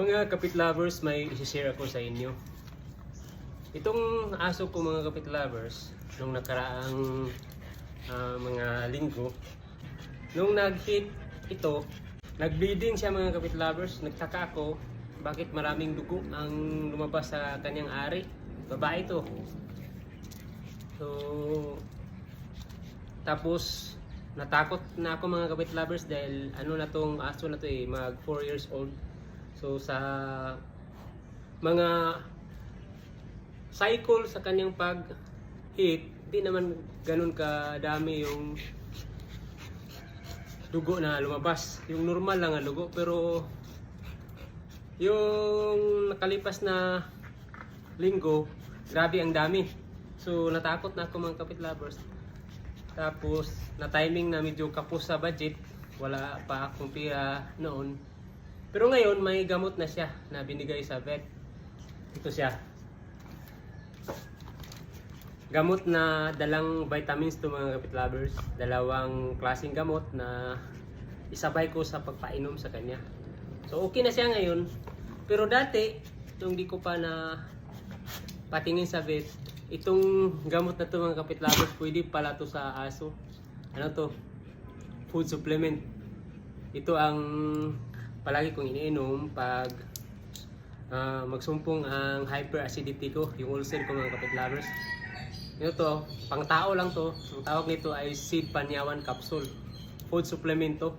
Mga kapit lovers, may isi-share ako sa inyo. Itong aso ko mga kapit lovers, nung nakaraang ah, mga linggo, nung nag-hit ito, nag-bleeding siya mga kapit lovers, nagtaka ako bakit maraming dugo ang lumabas sa kanyang ari. Babae ito. So, tapos natakot na ako mga kapit lovers dahil ano na tong aso na to eh, mag 4 years old. So sa mga cycle sa kanyang pag hit, di naman ganun kadami yung dugo na lumabas. Yung normal lang ang dugo pero yung nakalipas na linggo, grabe ang dami. So natakot na ako mga kapit lovers. Tapos na timing na medyo kapos sa budget, wala pa akong pira noon. Pero ngayon may gamot na siya na binigay sa vet. Ito siya. Gamot na dalang vitamins to mga kapit lovers. Dalawang klaseng gamot na isabay ko sa pagpainom sa kanya. So okay na siya ngayon. Pero dati, nung di ko pa na patingin sa vet, itong gamot na to mga kapit lovers, pwede pala to sa aso. Ano to? Food supplement. Ito ang palagi kong iniinom pag ah, magsumpong ang hyperacidity ko, yung ulcer ko mga kapit lovers. Ito to, pang tao lang to. Ang tawag nito ay seed panyawan capsule. Food supplement to.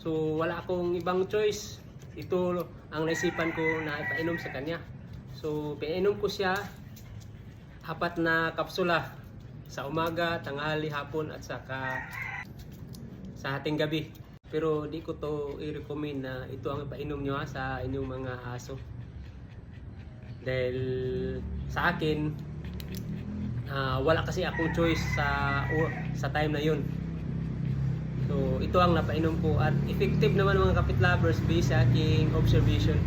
So wala akong ibang choice. Ito ang naisipan ko na ipainom sa kanya. So pinainom ko siya apat na kapsula sa umaga, tanghali, hapon at saka sa hating gabi. Pero di ko to i-recommend na ito ang ipainom nyo ha, sa inyong mga aso. Dahil sa akin, ah, wala kasi akong choice sa o- sa time na yun. So ito ang napainom ko at effective naman mga kapit lovers based sa aking observation.